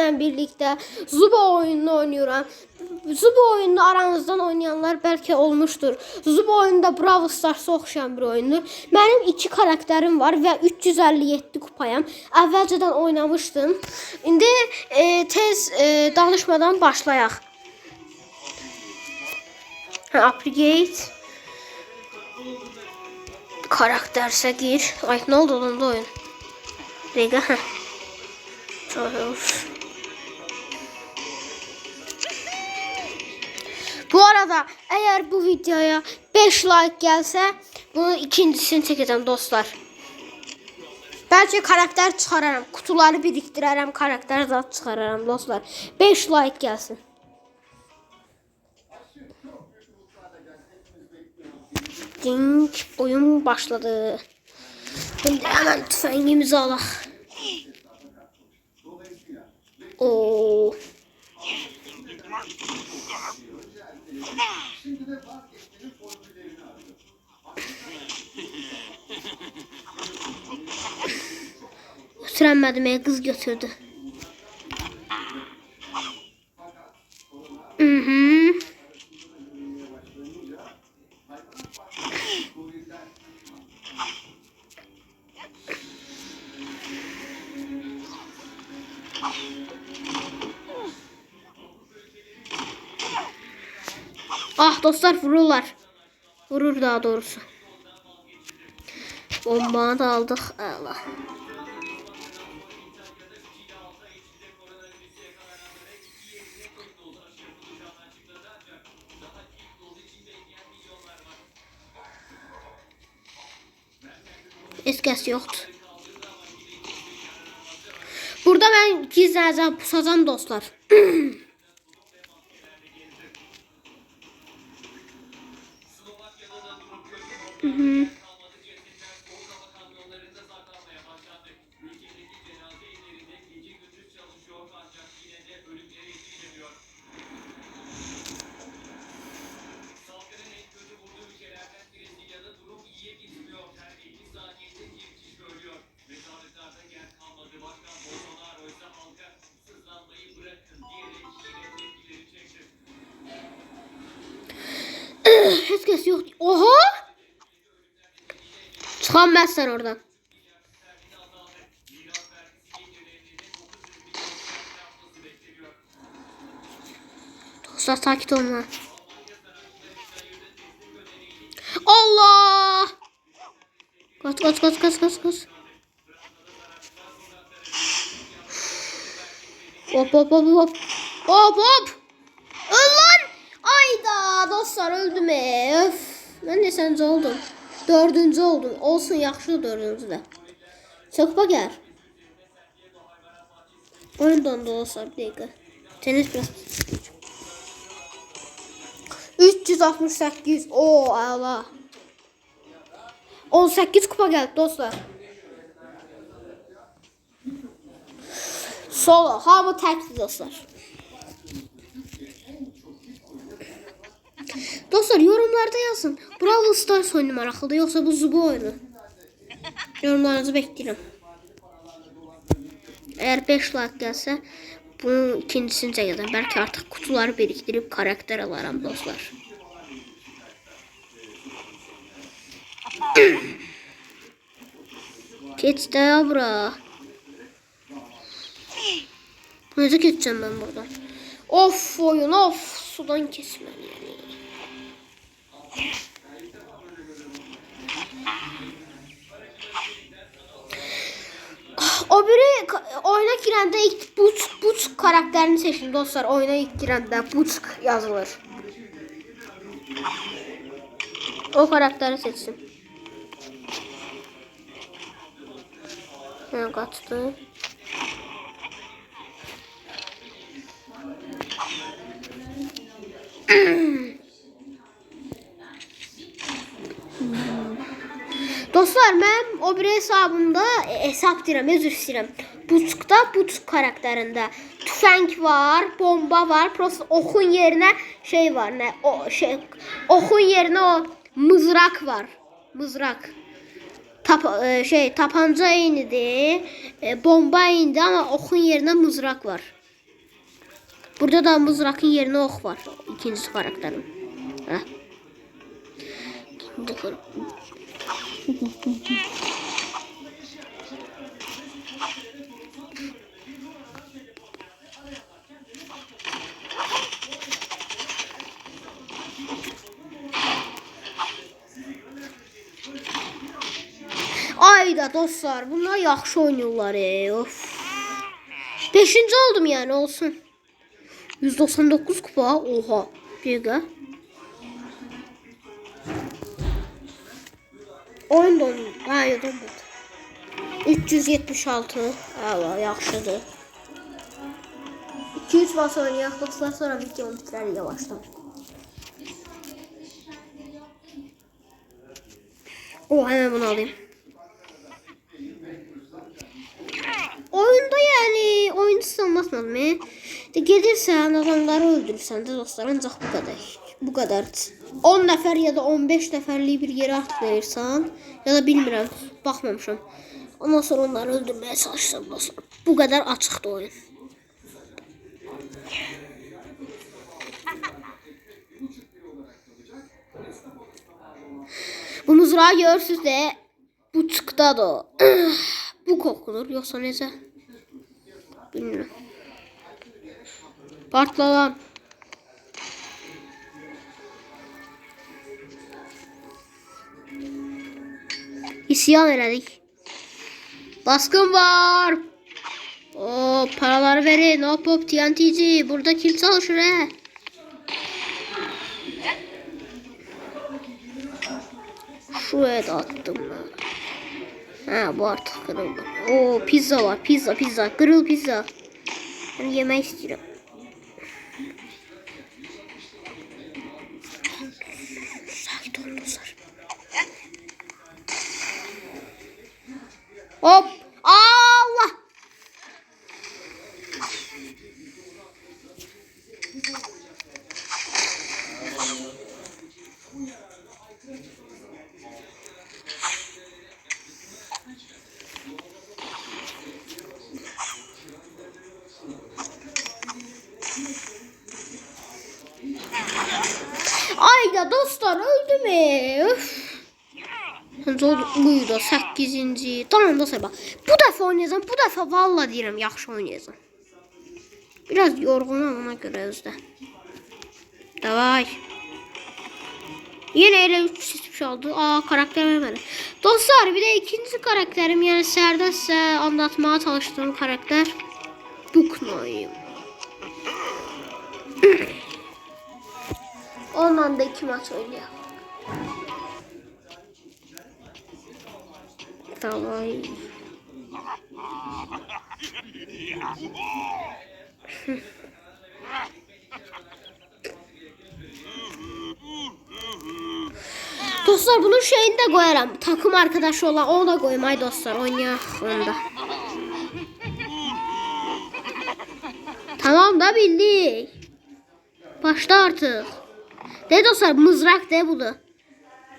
sizlərlə birlikdə Zuba oyununu oynayıram. Zuba oyununu aranızdan oynayanlar bəlkə olmuşdur. Zuba oyununda Brawl Stars'a oxşayan bir oyundur. Mənim iki karakterim var və 357 kupayam. Əvvəlcədən oynamışdım. İndi e, tez e, danışmadan başlayaq. Upgrade. Karakterse gir. Ay ne oldu lan oyun? Rega. Çok- Bu arada eğer bu videoya 5 like gelse bunun ikincisini çekeceğim dostlar. Belki karakter çıkararım. Kutuları biriktirərəm, karakter zat çıkararım dostlar. 5 like gelsin. Ding oyun başladı. Şimdi hemen tüfengimizi alaq. Oo. Götürəmədim, ey, qız götürdü. Ah dostlar vururlar. Vurur daha doğrusu. Bombanı da aldık. Allah. Eskəs yoxdur. Burada mən gizləcəm, pusacam dostlar. Heç kəs yoxdur. Oha! Çıxan məsən oradan. Dostlar sakit olma. Allah! Kaç kaç kaç kaç kaç kaç. Hop hop hop hop. Hop hop. Öl lan. Ayda dostlar öldüm. Öf. Ben de sence oldum. Dördüncü oldum. Olsun yaxşı dördüncü de. Çakpa gel. Oyun dondu dostlar bir dakika. Tenis biraz. 368. Oo Allah. 18 kupa geldi dostlar. Solo. Hamı təkdir dostlar. Dostlar yorumlarda yazın. Brawl Stars oyunu maraqlıdır yoxsa bu Zubu oyunu? Yorumlarınızı bekliyorum. Eğer 5 like gelse bunun ikincisini çəkəcəm. Belki artık kutuları biriktirip karakter alaram dostlar. Geç de ya bura. Necə keçeceğim ben buradan? Of oyun of sudan kesmeli yani. O biri oyuna girəndə ilk Buç Buç karakterini seçin dostlar. Oyuna ilk girəndə Buç yazılır. O karakteri seçsin. Ha, kaçtı. Mən o bir hesabımda e, hesab deyirəm, özür istəyirəm. Buçukda buçuk karakterində tüfəng var, bomba var. Prosta oxun yerinə şey var, nə o şey oxun yerinə o mızrak var. Mızrak. Tap, e, şey tapanca eynidir, e, bomba eynidir amma oxun yerinə mızrak var. Burada da mızrakın yerine ok var. İkinci karakterim. Heh. İkinci Ayda dostlar bunlar yaxşı oynuyorlar. E, of. Beşinci oldum yani olsun. 199 kupa. Oha. Giga. 10 dolar. Hayır olmadı. 376. Allah yaxşıdır. 2-3 bas oynayaq. Dostlar sonra bir geometrler yavaşlar. O hemen bunu alayım. Oyunda yani oyun sanmasın mı? De adamları öldürürsen de dostlar ancak bu kadar. Bu kadar. 10 nəfər ya da 15 nəfərlik bir yerə atlayırsan ya da bilmirəm, baxmamışam. Ondan sonra onları öldürməyə çalışırsan dostlar. Bu kadar açıqdır oyun. Bu mızrağı görürsünüz de bu çıktadır o. bu kokulur yoksa nece? Bilmiyorum. Partla İsyan elədik. Baskın var. O paraları verin. Hop hop TNT'ci. Burada kim çalışır he? Şuraya da attım. Ha bu artık kırıldı. Oo pizza var. Pizza pizza. Kırıl pizza. Ben yemek istiyorum. Sakin olun dostlar. Hop. Allah. Ayda dostlar mü? Öf. Zor buydu 8. Tamam dostlar bak. Bu dəfə oynayacağam. Bu dəfə valla deyirəm yaxşı oynayacağam. Biraz yorğunam ona görə özdə. Davay. Yine elə 3 seçmiş oldu. Aa karakter vermedi. Dostlar bir de ikinci karakterim yani səhərdə sizə anlatmaya çalıştığım karakter Buknoyum. Onunla da iki maç oynayalım. Tamam. Dostlar bunun şeyini de koyarım. Takım arkadaşı olan onu da koyayım. Ay dostlar oynayalım onda. Tamam da bildik. Başla artık. De dostlar mızrak de bunu.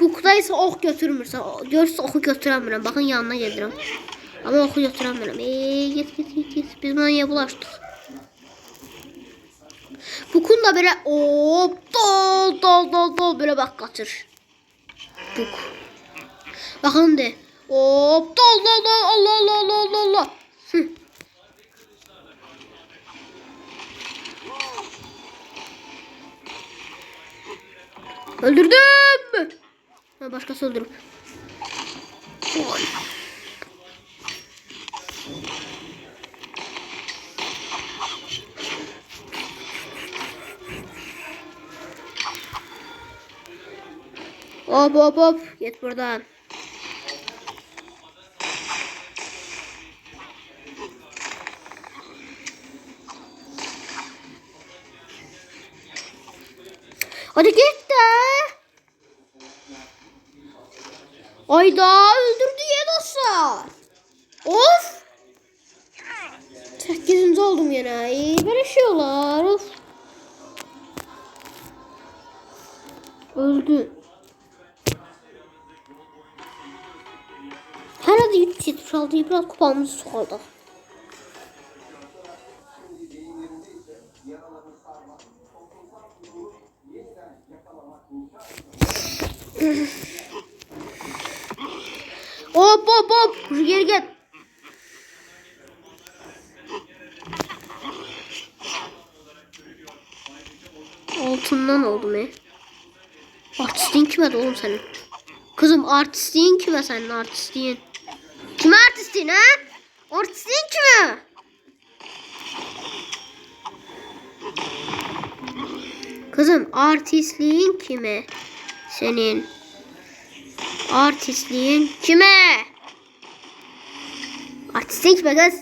Bukda ise ok götürmürsə, görürsə oxu götürəmirəm. Baxın yanına gedirəm. Amma oxu götürəmirəm. Ey, get get get get. Biz niyə bulaşdıq? Bukun da belə hop dol dol dol dol belə bax qaçır. Buk. Baxın de. Hop dol dol dol Allah Allah Allah Allah Allah. Öldürdüm. Ha, başkası öldürüp. Oy. Hop hop hop. Git buradan. Hadi git Hayda öldürdü Yedasar. Of. Sekizinci oldum yine. Ay, böyle şeyler. Of. Öldü. Herhalde 376'yı biraz kupamızı sokaldı. Mm-hmm hop hop hop. Geri gel. Altından oldum ya. Artistliğin kime oğlum senin? Kızım artistliğin kime senin artistliğin? Kime artistliğin ha? Artistliğin kime? Kızım artistliğin kime? Senin. Artistliğin kime? Artistliğin kime kız?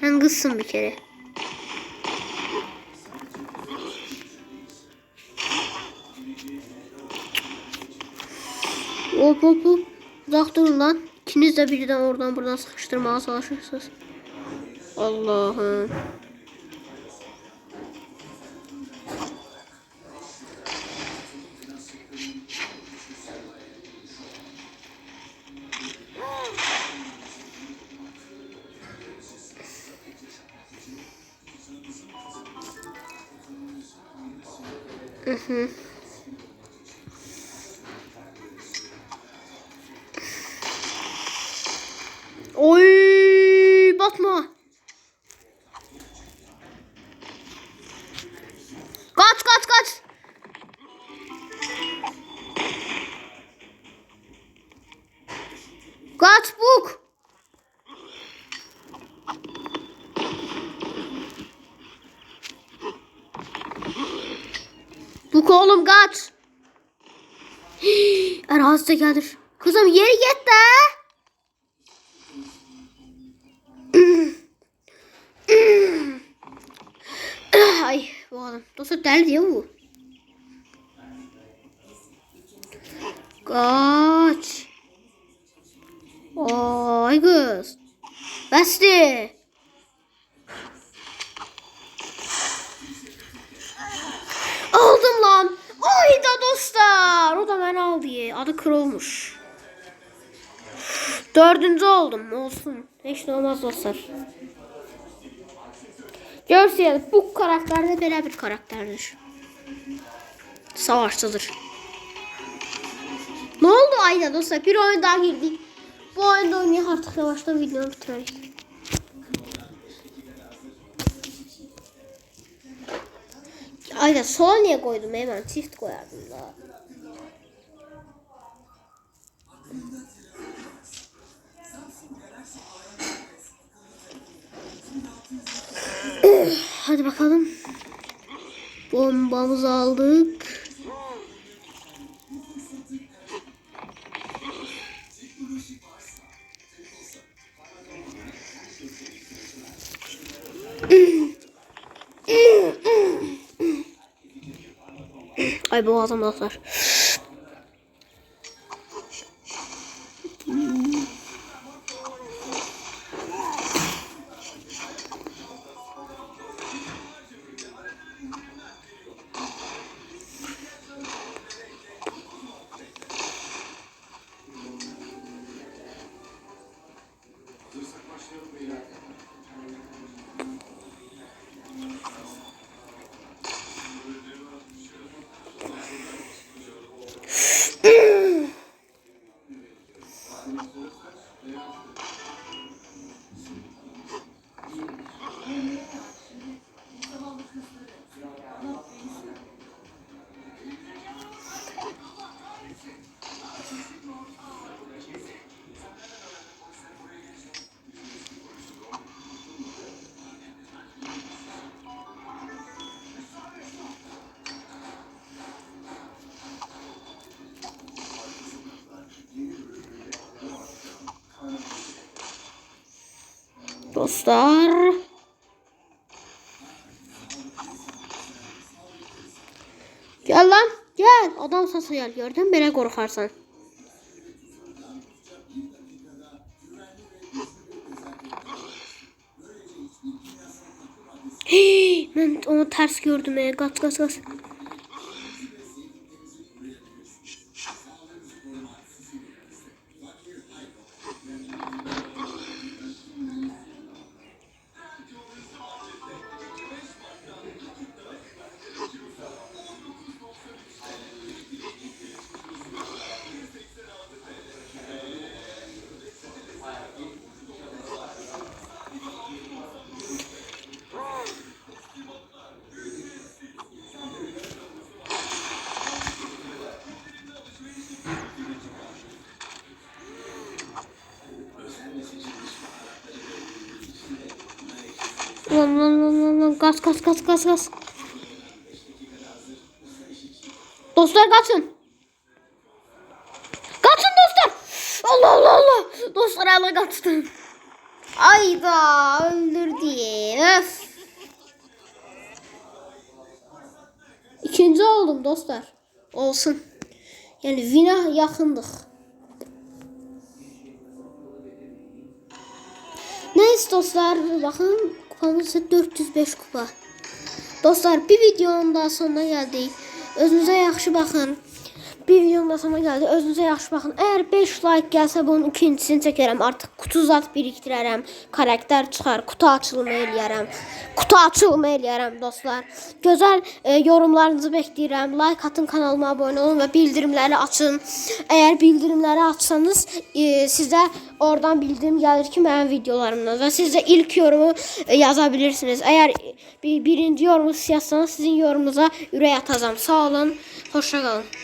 Sen kızsın bir kere. Hop hop hop. Uzak durun lan. İkiniz de birden oradan buradan sıkıştırmaya çalışırsınız. Allah'ım. Oy batma. Kaç kaç kaç. Kaç buk. Buk oğlum kaç. Erazi de gelir. Kızım yeri git de. Ay bu adam. Dostlar deli diyor bu. Kaç. Ay kız. Besti. Aldım lan. Ay da dostlar. O da ben aldı. Adı kırılmış. Dördüncü oldum. Olsun. Hiç de olmaz dostlar. Görseniz bu karakter de belə bir karakterdir. Savaşçıdır. Ne oldu Ayda dostlar? Bir oyun daha girdik. Bu oyunda oynayaq artıq yavaştan videonu bitirərik. Ayda sol niye koydum? Hemen çift koyardım da. Hadi bakalım. Bombamızı aldık. Ay boğazım basar. Dostlar. Gel lan. Gel. Adam sası gel. Gördün mü? Belə qorxarsan. Hey, ben onu ters gördüm. Kaç kaç kaç. Lan kaç kaç kaç kaç. Dostlar kaçın. Kaçın dostlar. Allah Allah Allah. Dostlar hala kaçtım. Ayda öldürdü. Öf. İkinci oldum dostlar. Olsun. Yani vina yakındık. Neyse dostlar bakın kupamız 405 kupa. Dostlar bir videonun daha sonuna geldik. Özünüze yaxşı baxın. Bir videonun da sonuna geldi. Özünüze yaxşı baxın. Eğer 5 like gelse bunun ikincisini çəkərəm. Artıq kutu zat birikdirərəm. Karakter çıxar, kutu açılımı eləyərəm. Kutu açılımı eləyərəm dostlar. Gözəl e, yorumlarınızı bəkləyirəm. Like atın, kanalıma abunə olun və bildirimləri açın. Əgər bildirimləri açsanız, e, sizə oradan bildirim gəlir ki, mənim videolarımdan və siz də ilk yorumu e, yaza bilirsiniz. Əgər e, bir, birinci yorumu yazsanız, sizin yorumunuza ürək atacağam. Sağ olun, xoşça qalın.